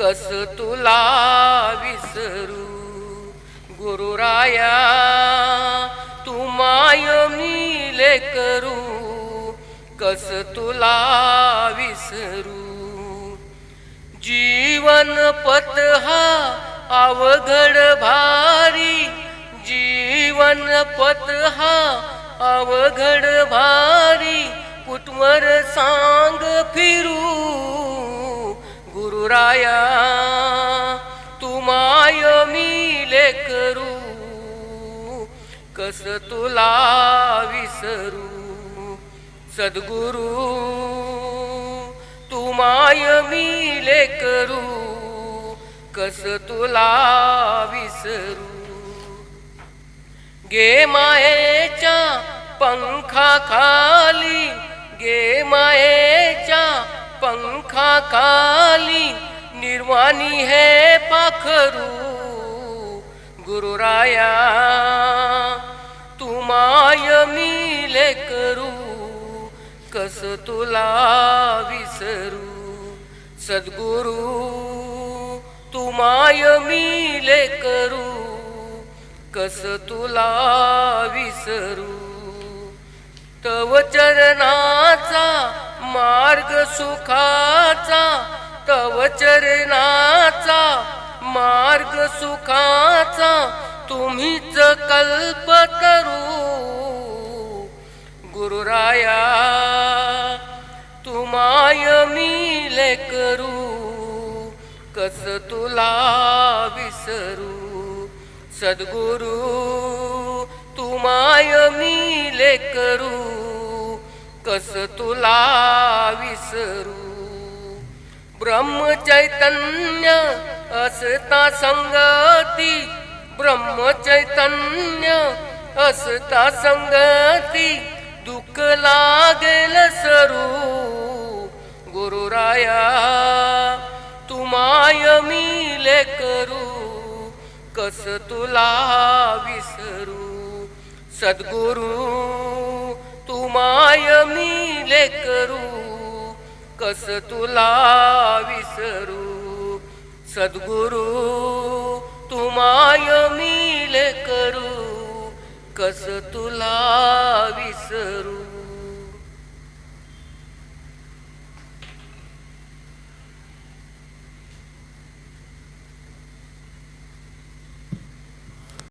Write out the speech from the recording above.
कस तुला विसरू? गुरुराया तुमाय मिले करू कस तुला विसरू? जीवन पत हा अवघड भारी. जीवन पत हा अवघड भारी. कुटवर सांग फिरू? गुरुराया कस तुला विसरू. सद्गुरु तुमाय मिले करू कस तुला विसरू? गे मायेच्या पंखाखाली गे मायेच्या पंखाखाली निर्वाणी हे पाखरू. गुरुराया माय मिले करू कस तुला विसरू? सद्गुरु तुमाय मिले करू कस तुला विसरू? तव चरणाचा मार्ग सुखाचा तव चरणाचा मार्ग सुखाचा तुम्हीच कल्पत गुरुराया तुमाय मिले करू कस तुला विसरू? सद्गुरु तुमाय मिले करू कस तुला विसरू? ब्रह्मचैतन्य असता संगती ब्रह्मचैतन्य असता संगती दुःख लागेल सरू. गुरुराया तुमाय मिले करू कस तुला विसरू? सद्गुरु तुमाय मिले करू कस तुला विसरू? सद्गुरु तुमाय मिले करू कस तुला विसरू